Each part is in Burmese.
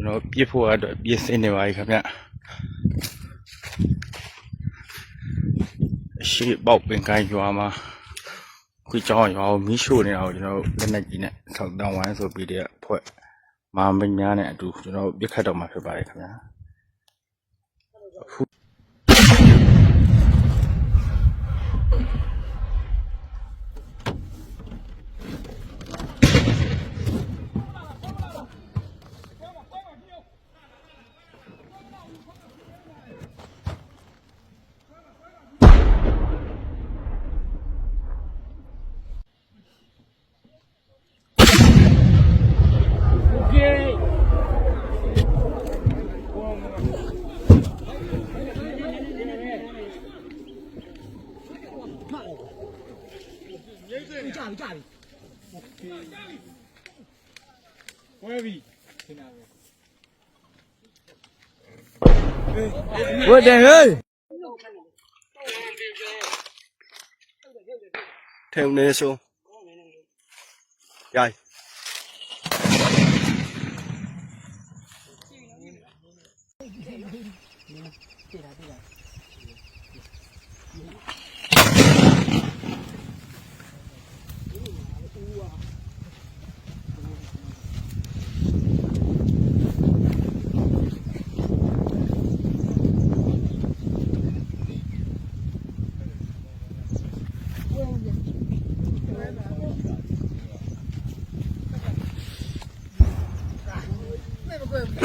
ကျွန်တော်ပြစ်ဖို့အတွက်ပြင်ဆင်နေပါပြီခင်ဗျအရှိပေါက်ပင်ကိုင်းရွာမှာခွေးကြောင်းရွာကိုမီးရှို့နေတာကိုကျွန်တော်လက်နက်ကြီးနဲ့ဆောက်တန်းဝိုင်းဆိုပြီးတဲ့အဖွဲ့မာမင်းများနဲ့အတူကျွန်တော်ပြစ်ခတ်တော့မှာဖြစ်ပါတယ်ခင်ဗျာ ဝတ်တယ်ဟေးထဲဦးနေဆုံးရိုက်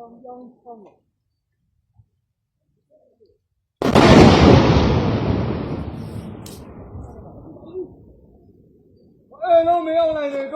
Eh, nomeo nenek.